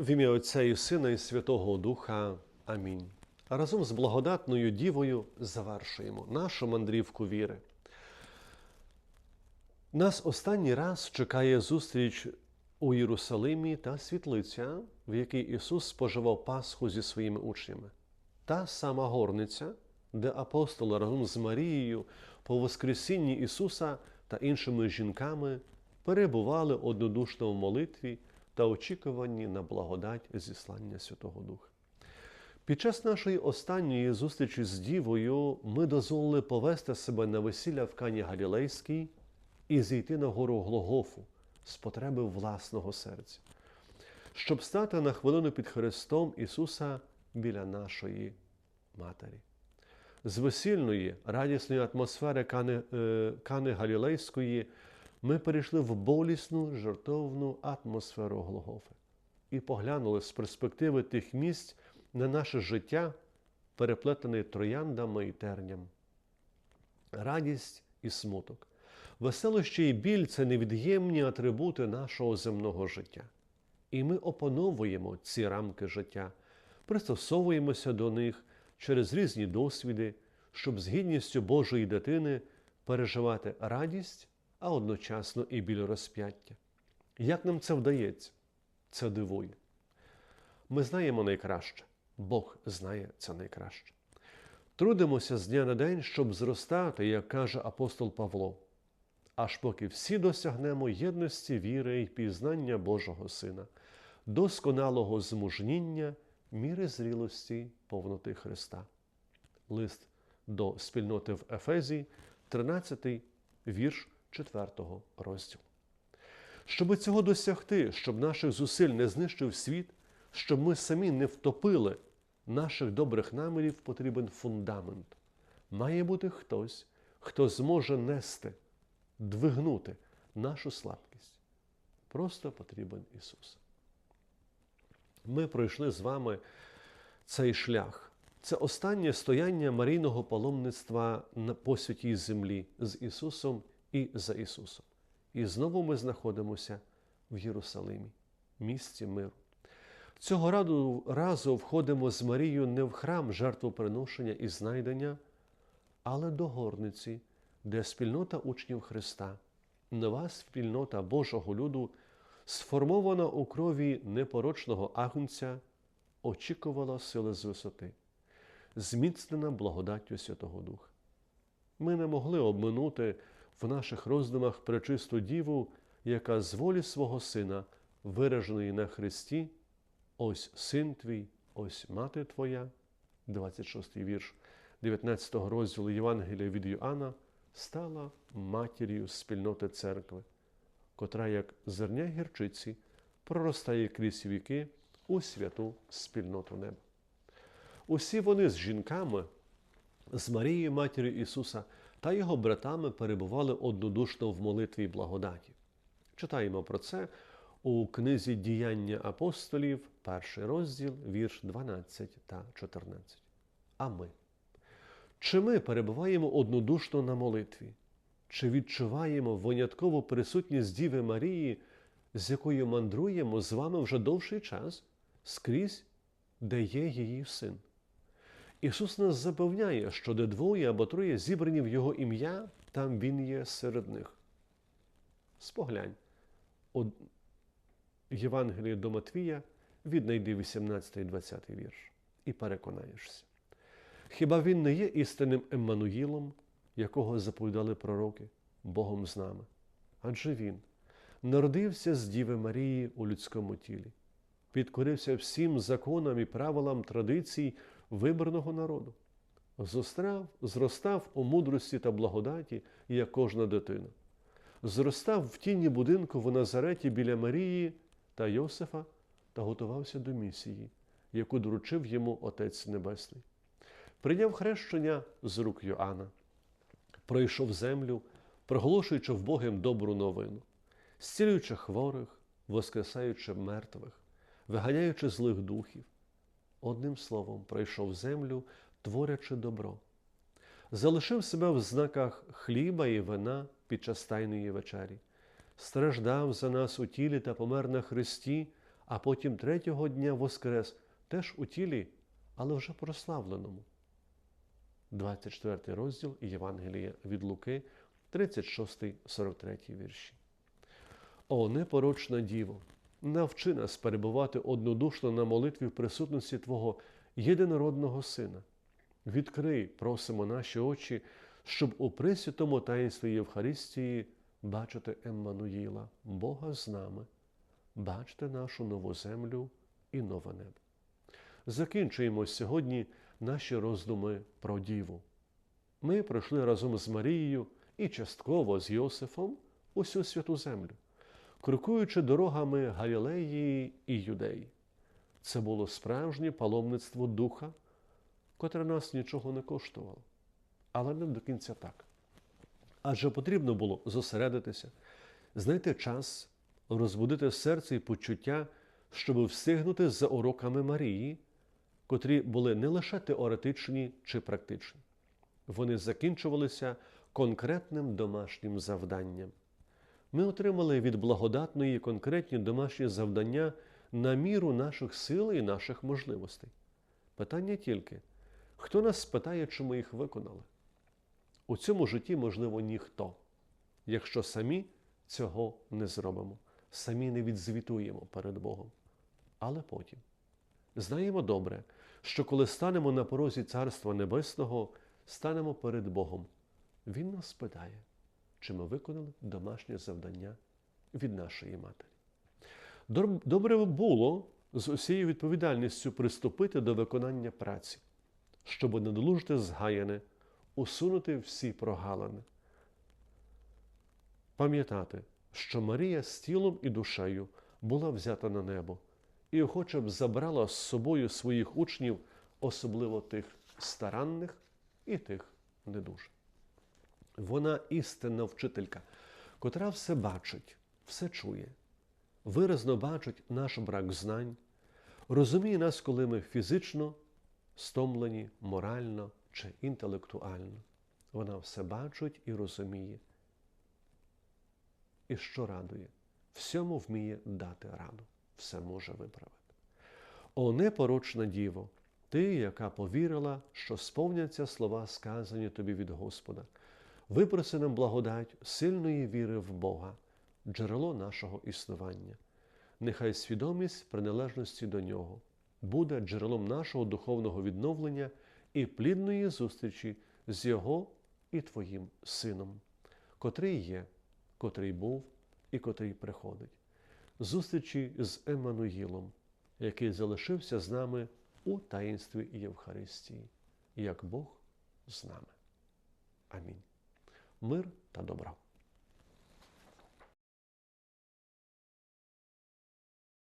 В ім'я Отця і Сина і Святого Духа. Амінь. Разом з благодатною Дівою завершуємо нашу мандрівку віри. Нас останній раз чекає зустріч у Єрусалимі та світлиця, в якій Ісус споживав Пасху зі своїми учнями. Та сама горниця, де апостоли разом з Марією по Воскресінні Ісуса та іншими жінками перебували однодушно в молитві та очікуванні на благодать зіслання Святого Духа. Під час нашої останньої зустрічі з Дівою ми дозволили повести себе на весілля в Кані Галілейській і зійти на гору Глогофу з потреби власного серця, щоб стати на хвилину під Христом Ісуса біля нашої Матері. З весільної радісної атмосфери Кани, е, Кани Галілейської ми перейшли в болісну жартовну атмосферу Голгофи і поглянули з перспективи тих місць на наше життя, переплетене трояндами і терням. Радість і смуток, веселощі і біль це невід'ємні атрибути нашого земного життя. І ми опановуємо ці рамки життя, пристосовуємося до них через різні досвіди, щоб з гідністю Божої дитини переживати радість, а одночасно і біль розп'яття. Як нам це вдається? Це дивує. Ми знаємо найкраще, Бог знає це найкраще. Трудимося з дня на день, щоб зростати, як каже апостол Павло, аж поки всі досягнемо єдності віри і пізнання Божого Сина, досконалого змужніння, міри зрілості повноти Христа. Лист до спільноти в Ефезі, 13 вірш 4 розділу. Щоб цього досягти, щоб наших зусиль не знищив світ, щоб ми самі не втопили наших добрих намірів, потрібен фундамент. Має бути хтось, хто зможе нести, двигнути нашу слабкість. Просто потрібен Ісус. Ми пройшли з вами цей шлях. Це останнє стояння марійного паломництва на посвятій землі з Ісусом і за Ісусом. І знову ми знаходимося в Єрусалимі, місті миру. Цього разу входимо з Марією не в храм жертвоприношення і знайдення, але до горниці, де спільнота учнів Христа, нова спільнота Божого люду, сформована у крові непорочного агнця, очікувала сили з висоти, зміцнена благодаттю Святого Духа. Ми не могли обминути в наших роздумах пречисту Діву, яка з волі свого Сина, вираженої на Христі, ось син твій, ось мати твоя, 26 вірш 19 розділу Євангелія від Йоанна, стала матір'ю спільноти церкви, котра, як зерня гірчиці, проростає крізь віки у святу спільноту неба. Усі вони з жінками, з Марією Матір'ю Ісуса та його братами перебували однодушно в молитві й благодаті. Читаємо про це у книзі Діяння апостолів, перший розділ, вірш 12 та 14. А ми? Чи ми перебуваємо однодушно на молитві? Чи відчуваємо виняткову присутність Діви Марії, з якою мандруємо з вами вже довший час, скрізь, де є її син? Ісус нас запевняє, що де двоє або троє зібрані в Його ім'я, там Він є серед них. Споглянь, у Євангелії до Матвія віднайди 18 і 20 вірш і переконаєшся. Хіба він не є істинним Еммануїлом, якого заповідали пророки, Богом з нами? Адже Він народився з Діви Марії у людському тілі, підкорився всім законам і правилам традицій вибраного народу, зострав, зростав у мудрості та благодаті, як кожна дитина, зростав в тіні будинку в Назареті біля Марії та Йосифа та готувався до місії, яку доручив йому Отець Небесний. Прийняв хрещення з рук Йоанна, пройшов землю, проголошуючи в Богом добру новину, зцілюючи хворих, воскресаючи мертвих, виганяючи злих духів. Одним словом, пройшов землю, творячи добро, залишив себе в знаках хліба і вина під час тайної вечері, страждав за нас у тілі та помер на Христі, а потім третього дня воскрес теж у тілі, але вже прославленому. 24 розділ Євангелія від Луки, 36-43 вірші. О, непорочна Діво, навчи нас перебувати однодушно на молитві в присутності Твого єдинородного Сина. Відкрий, просимо наші очі, щоб у присвятому таїнстві Євхаристії бачити Еммануїла, Бога з нами, бачити нашу нову землю і нове небо. Закінчуємо сьогодні наші роздуми про Діву. Ми пройшли разом з Марією і частково з Йосифом усю святу землю, крокуючи дорогами Галілеї і Юдеї. Це було справжнє паломництво духа, котре нас нічого не коштувало. Але не до кінця так. Адже потрібно було зосередитися, знайти час, розбудити серце і почуття, щоб встигнути за уроками Марії, котрі були не лише теоретичні чи практичні. Вони закінчувалися конкретним домашнім завданням. Ми отримали від благодатної конкретні домашні завдання на міру наших сил і наших можливостей. Питання тільки, хто нас спитає, чи ми їх виконали? У цьому житті, можливо, ніхто, якщо самі цього не зробимо, самі не відзвітуємо перед Богом. Але потім знаємо добре, що коли станемо на порозі Царства Небесного, станемо перед Богом. Він нас питає, чи ми виконали домашнє завдання від нашої матері. Добре було з усією відповідальністю приступити до виконання праці, щоб не долужити згаяне, усунути всі прогалини. Пам'ятати, що Марія з тілом і душею була взята на небо і охоче б забрала з собою своїх учнів, особливо тих старанних і тих не. Вона істинна вчителька, котра все бачить, все чує, виразно бачить наш брак знань, розуміє нас, коли ми фізично стомлені, морально чи інтелектуально. Вона все бачить і розуміє. І що радує, всьому вміє дати раду, все може виправити. О, непорочна діво, ти, яка повірила, що сповняться слова, сказані тобі від Господа. Випроси нам благодать сильної віри в Бога, джерело нашого існування. Нехай свідомість приналежності до Нього буде джерелом нашого духовного відновлення і плідної зустрічі з Його і Твоїм Сином, котрий є, котрий був і котрий приходить. Зустрічі з Еммануїлом, який залишився з нами у таїнстві Євхаристії, як Бог з нами. Амінь. Мир та добро.